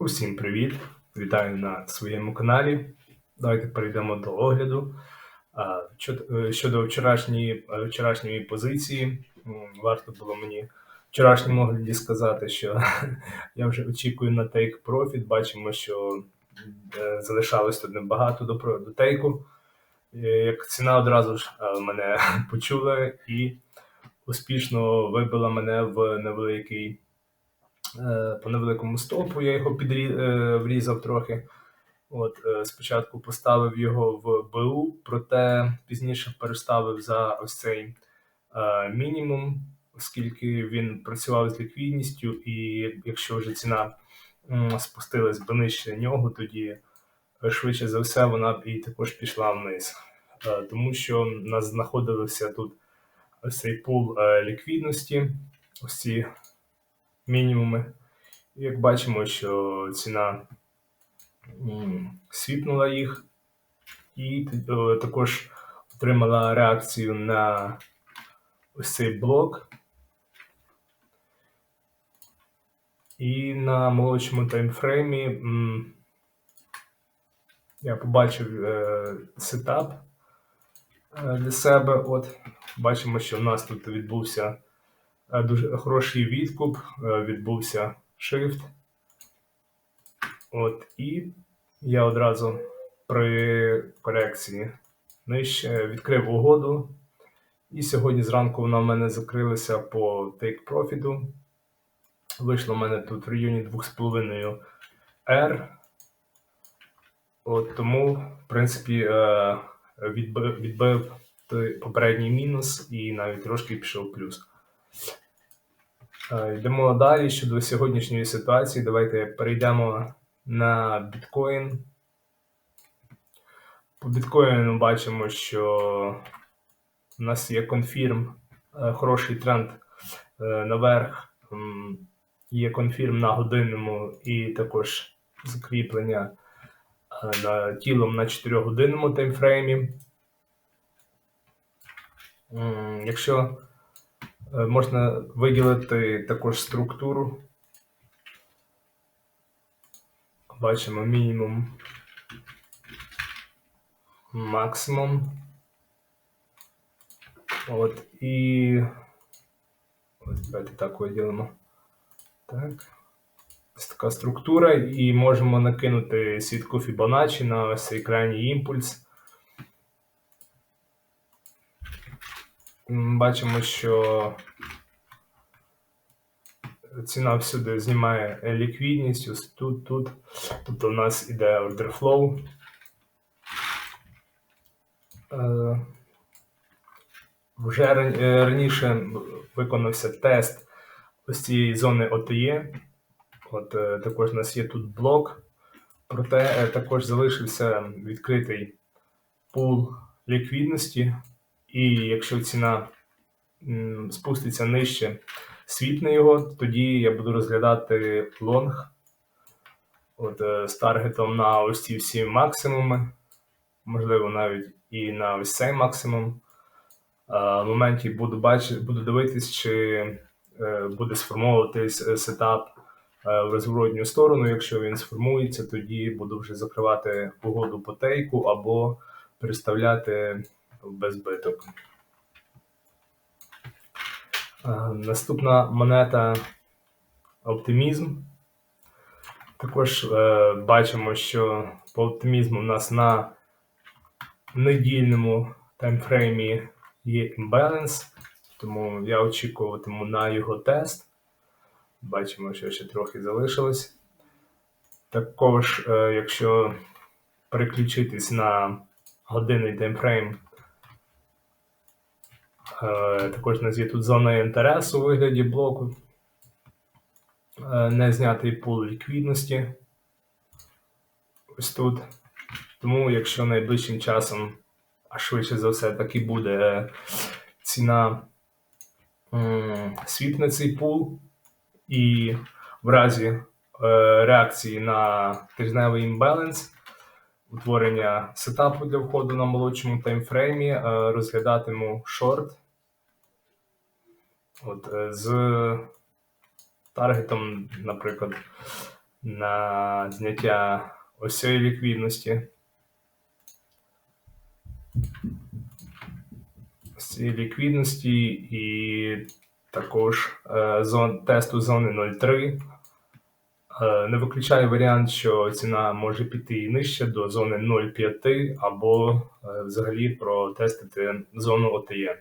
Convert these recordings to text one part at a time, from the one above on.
Усім привіт! Вітаю на своєму каналі. Давайте перейдемо до огляду. Е, Щодо вчорашньої, е, вчорашньої позиції, варто було мені в вчорашньому огляді сказати, що я вже очікую на take profit. Бачимо, що е, залишалось тут небагато до, до тейку. Як ціна одразу ж мене почула і успішно вибила мене в невеликий по невеликому стопу. Я його підрі... е, врізав трохи. От, е, спочатку поставив його в БУ, проте пізніше переставив за ось цей е, мінімум, оскільки він працював з ліквідністю, і якщо вже ціна спустилась би нижче нього, тоді е, швидше за все вона б і також пішла вниз. Е, тому що в нас знаходився тут ось цей пул е, ліквідності, ось ці мінімуми. Як бачимо, що ціна свіпнула їх, і е, також отримала реакцію на ось цей блок. І на молодшому таймфреймі я побачив е, сетап е, для себе. От бачимо, що в нас тут відбувся дуже хороший відкуп, е, відбувся shift. От, і я одразу при корекції нижче відкрив угоду. І сьогодні зранку вона в мене закрилася по take profit. Вийшло в мене тут в районі 2,5 R. От тому, в принципі, е, відбив той попередній мінус і навіть трошки пішов плюс. Е, Йдемо далі щодо сьогоднішньої ситуації. Давайте перейдемо на біткоін. По біткоїну бачимо, що у нас є конфірм, е, хороший тренд е, наверх. Є конфірм на годинному і також закріплення на тілом на 4-годинному таймфреймі. Якщо можна виділити також структуру, бачимо мінімум, максимум. От і ось давайте так виділимо. Так. Ось така структура, і можемо накинути сітку Fibonacci на ось цей крайній імпульс. Бачимо, що ціна всюди знімає ліквідність, ось тут, тут. Тобто у нас іде order flow. Е, Вже е, раніше виконався тест ось цієї зони OTE. От е, також у нас є тут блок, проте також залишився відкритий пул ліквідності, і якщо ціна спуститься нижче, світне його, тоді я буду розглядати лонг от, е, з таргетом на ось ці всі максимуми, можливо, навіть і на ось цей максимум. В моменті буду бачити, буду дивитись, чи е, буде сформовуватись е, сетап е, в розворотню сторону. Якщо він сформується, тоді буду вже закривати угоду по тейку або переставляти в безбиток. Е, Наступна монета оптимізм. Також е, бачимо, що по оптимізму в нас на недільному таймфреймі є імбаланс, тому я очікуватиму на його тест. Бачимо, що ще трохи залишилось. Також, е, якщо переключитись на годинний таймфрейм, також у нас є тут зона інтересу у вигляді блоку, е, не знятий пул ліквідності. Ось тут. Тому, якщо найближчим часом, а швидше за все, так і буде е, ціна м, свіпне цей пул, і в разі е, реакції на тижневий імбаланс, утворення сетапу для входу на молодшому таймфреймі, е, розглядатиму шорт от, е, з таргетом, наприклад, на зняття ось цієї ліквідності. Ось цієї ліквідності і також е, зон, тесту зони 0,3. Е, Не виключає варіант, що ціна може піти і нижче до зони 0,5 або е, взагалі протестити зону ОТЄ.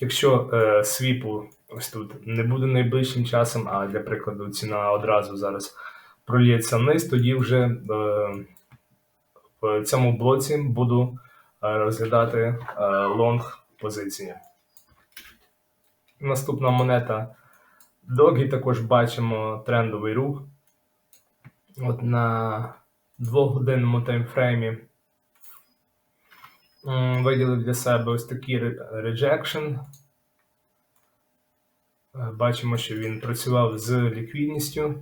Якщо е, свіпу ось тут не буде найближчим часом, а для прикладу ціна одразу зараз проліється вниз, тоді вже в цьому блоці буду розглядати лонг позиції. Наступна монета Догі також бачимо трендовий рух. От на двогодинному таймфреймі виділив для себе ось такий ре- rejection. Е, Бачимо, що він працював з ліквідністю.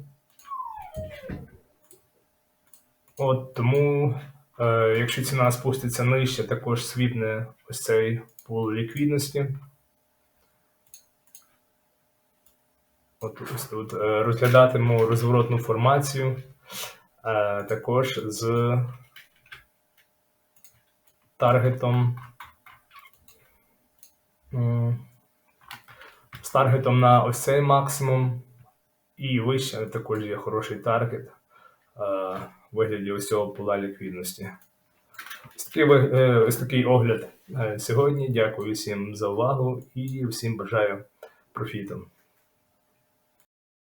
От тому, е, якщо ціна спуститься нижче, також свіпне ось цей пул ліквідності. От ось тут е, розглядатиму розворотну формацію, е, також з таргетом. З таргетом на ось цей максимум. І вище також є хороший таргет е, в вигляді ось цього пула ліквідності. Ось такий, е, ось такий огляд е, сьогодні. Дякую всім за увагу і всім бажаю профіту.